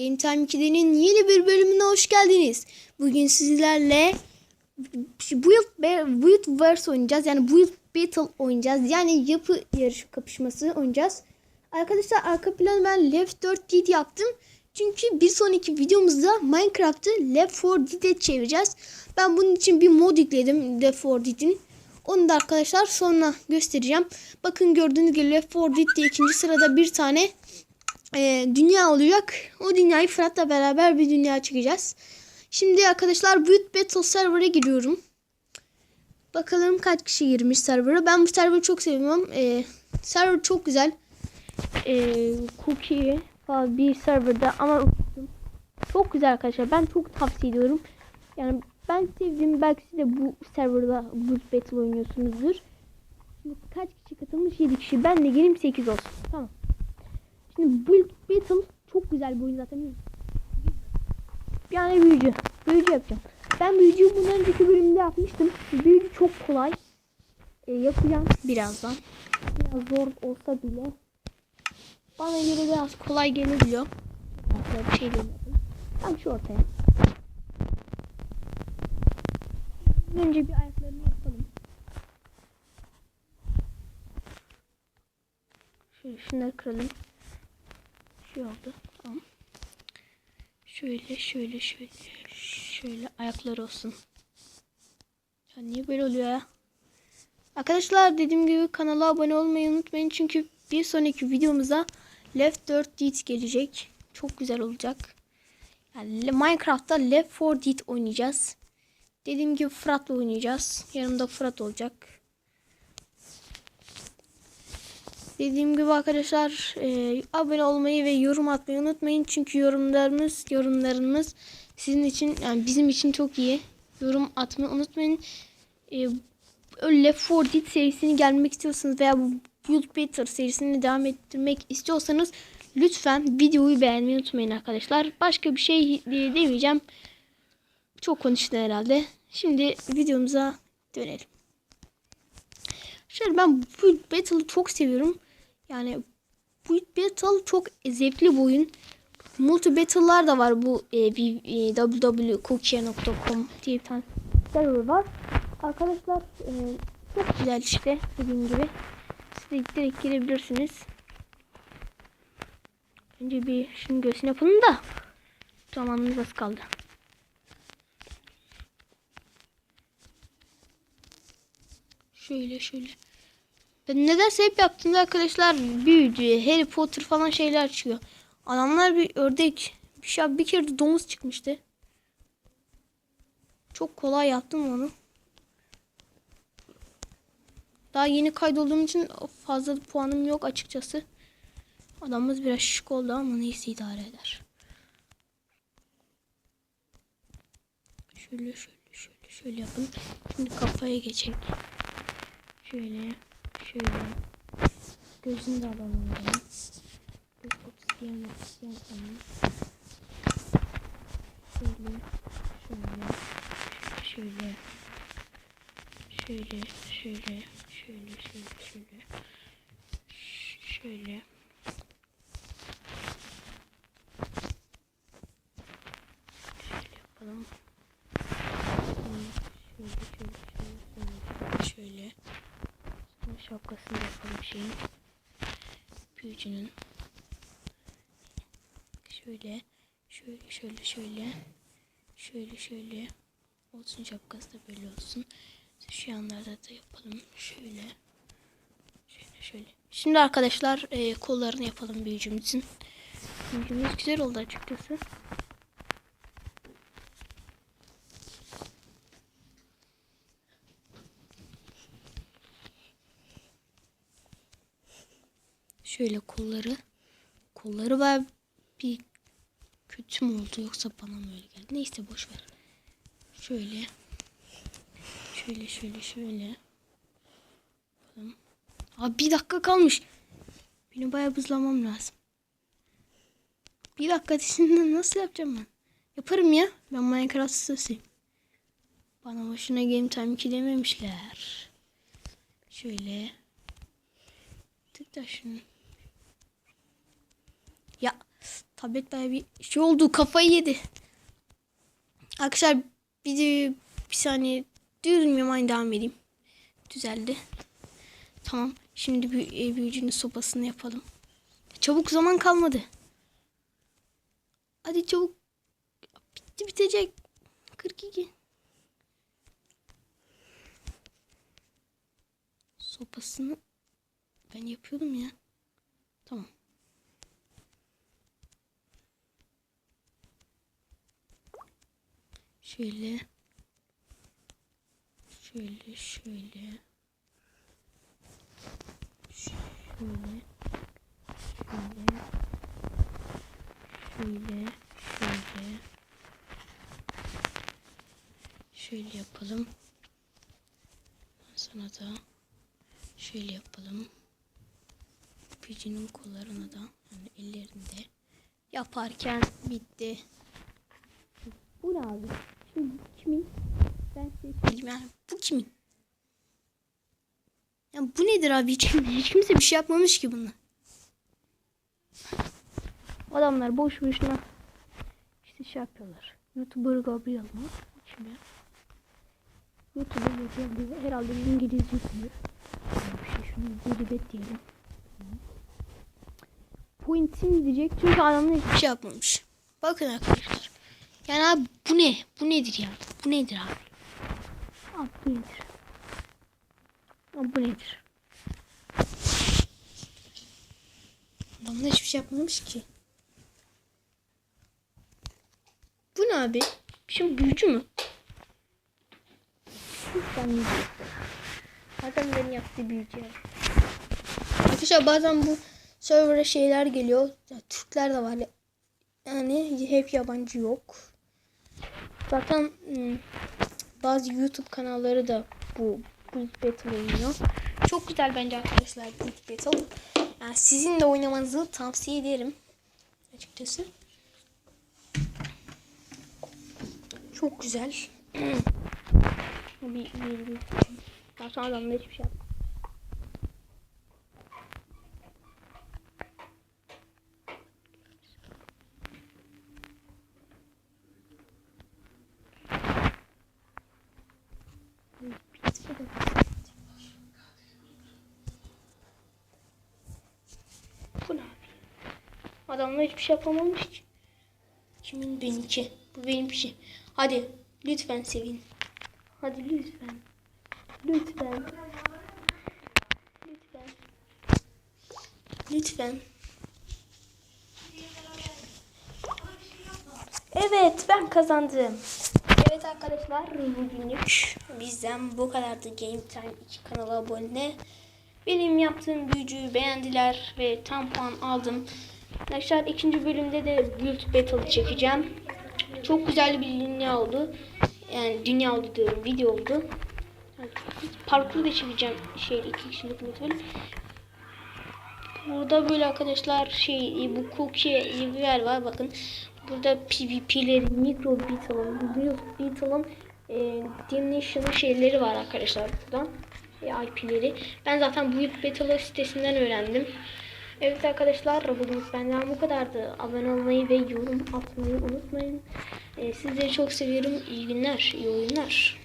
Game Time 2'denin yeni bir bölümüne hoş geldiniz. Bugün sizlerle Build, Build Wars oynayacağız. Yani Build Battle oynayacağız. Yani yapı yarışı kapışması oynayacağız. Arkadaşlar arka planı ben Left 4 Dead yaptım. Çünkü bir sonraki videomuzda Minecraft'ı Left 4 Dead'e çevireceğiz. Ben bunun için bir mod yükledim Left 4 Dead'in. Onu da arkadaşlar sonra göstereceğim. Bakın gördüğünüz gibi Left 4 Dead'de ikinci sırada bir tane e, dünya olacak. O dünyayı Fırat'la beraber bir dünya çıkacağız. Şimdi arkadaşlar Build Battle server'a giriyorum. Bakalım kaç kişi girmiş server'a. Ben bu server'ı çok seviyorum. E, server çok güzel. E, cookie falan bir serverda ama. Çok güzel arkadaşlar. Ben çok tavsiye ediyorum. Yani ben sevdiğim belki siz de bu serverda Build Battle oynuyorsunuzdur. Şimdi kaç kişi katılmış? 7 kişi. Ben de gireyim 8 olsun. Tamam. Şimdi Build Battle çok güzel bir oyun zaten. Yani büyücü. Büyücü yapacağım. Ben büyücüyü bundan önceki bölümde yapmıştım. Büyücü çok kolay. E, yapacağım birazdan. Biraz zor olsa bile. Bana göre biraz kolay gelebiliyor. Bir şey değil. Tam şu ortaya. Önce bir ayaklarını yapalım. Şöyle şunları kıralım. Şey oldu. Tamam. Şöyle şöyle şöyle şöyle ayaklar olsun. Ya niye böyle oluyor ya? Arkadaşlar dediğim gibi kanala abone olmayı unutmayın çünkü bir sonraki videomuza Left 4 Dead gelecek. Çok güzel olacak. Yani Minecraft'ta Left 4 Dead oynayacağız. Dediğim gibi Fırat'la oynayacağız. Yanımda Fırat olacak. Dediğim gibi arkadaşlar e, abone olmayı ve yorum atmayı unutmayın. Çünkü yorumlarımız yorumlarımız sizin için yani bizim için çok iyi. Yorum atmayı unutmayın. E, öyle 4 Dead serisini gelmek istiyorsanız veya bu Build Better serisini devam ettirmek istiyorsanız lütfen videoyu beğenmeyi unutmayın arkadaşlar. Başka bir şey demeyeceğim. Çok konuştum herhalde. Şimdi videomuza dönelim. Şöyle ben Build Battle'ı çok seviyorum. Yani Build Battle çok zevkli bir oyun. Multi Battle'lar da var bu e, e, www.cookie.com diye bir tane server var. Arkadaşlar e, çok güzel işte dediğim gibi. Siz de direkt girebilirsiniz. Önce bir şunu göğsüne yapalım da zamanımız az kaldı. Şöyle şöyle. Nedense hep yaptığımda arkadaşlar büyücü, Harry Potter falan şeyler çıkıyor. Adamlar bir ördek, bir şey bir kere de domuz çıkmıştı. Çok kolay yaptım onu. Daha yeni kaydolduğum için fazla puanım yok açıkçası. Adamımız biraz şık oldu ama neyse idare eder. Şöyle şöyle şöyle şöyle yapın. Şimdi kafaya geçelim. Şöyle, şöyle. Gözünü de alalım. Göz obsidiyen, obsidiyen. Şöyle, şöyle, şöyle, şöyle, şöyle, şöyle, şöyle, şöyle, şöyle. Şöyle yapalım. Şöyle, şöyle, şöyle, şöyle, şöyle. Şimdi şapkasını yapalım şeyin. Büyücünün. Şöyle, şöyle, şöyle, şöyle. Şöyle, şöyle. Olsun şapkası da böyle olsun. Şu yanlarda da yapalım. Şöyle. Şöyle, şöyle. Şimdi arkadaşlar e, kollarını yapalım büyücümüzün. Büyücümüz güzel oldu açıkçası. Şöyle kolları. Kolları var bir kötü mü oldu yoksa bana mı öyle geldi? Neyse boş ver. Şöyle. Şöyle şöyle şöyle. Bakalım. Abi bir dakika kalmış. Beni bayağı hızlamam lazım. Bir dakika içinde nasıl yapacağım ben? Yaparım ya. Ben Minecraft ustasıyım. Bana boşuna Game Time 2 dememişler. Şöyle. Tık da şunu. Ya tablet bayağı bir şey oldu. Kafayı yedi. Arkadaşlar bir de bir saniye duyurmuyorum aynı devam edeyim. Düzeldi. Tamam. Şimdi bir e, büyücünün sopasını yapalım. Çabuk zaman kalmadı. Hadi çabuk. Bitti bitecek. 42. Sopasını ben yapıyordum ya. Tamam. Şöyle. Şöyle şöyle. Şöyle. Şöyle. Şöyle. Şöyle. Şöyle yapalım. Sonra da şöyle yapalım. Picinin kollarına da yani ellerinde yaparken bitti. Bu ne abi? Şimdi kimin? Ben size söyleyeyim yani bu kimin? Ya bu nedir abi? Hiç, hiç kimse bir şey yapmamış ki bununla. Adamlar boş boşuna işte şey yapıyorlar. YouTuber Gabriel mı? Şimdi YouTuber Gabriel herhalde biliyor. Yani bir şey şunu Gilibet diyelim. Pointim diyecek çünkü adamlar hiçbir şey yapmamış. Bakın arkadaşlar. Yani abi bu ne? Bu nedir ya? Bu nedir abi? Abi bu nedir? Abi bu nedir? Adamlar hiçbir şey yapmamış ki. Bu ne abi? Şimdi büyücü mü? Lütfen büyücü. Adamların yaptığı büyücü. Arkadaşlar bazen bu server'a şeyler geliyor. Ya, Türkler de var. ya. Yani hep yabancı yok. Zaten bazı YouTube kanalları da bu Bullet Battle oynuyor. Çok güzel bence arkadaşlar Bullet Battle. Yani sizin de oynamanızı tavsiye ederim. Açıkçası. Çok güzel. bir, bir, bir. Zaten adamlar hiçbir şey yapmıyor. Bu ne abi? Adamlar hiçbir şey yapamamış ki. Kimin benimki? Bu benimki. Hadi lütfen sevin. Hadi lütfen. Lütfen. Lütfen. Lütfen. Evet ben kazandım. Evet arkadaşlar bugünlük bizden bu kadardı Game Time 2 kanala abone. Benim yaptığım büyücüyü beğendiler ve tam puan aldım. Arkadaşlar ikinci bölümde de Build Battle çekeceğim. Çok güzel bir dünya oldu. Yani dünya oldu diyorum video oldu. Parkur da çekeceğim şey iki kişilik metal. Burada böyle arkadaşlar şey bu cookie biber var bakın. Burada PvP'leri, Micro Beetle'ın, Build Beetle'ın e, Dimnation'ın şeyleri var arkadaşlar buradan. E, IP'leri. Ben zaten Build Battle sitesinden öğrendim. Evet arkadaşlar bugün benden bu kadardı. Abone olmayı ve yorum atmayı unutmayın. E, sizleri çok seviyorum. İyi günler, iyi oyunlar.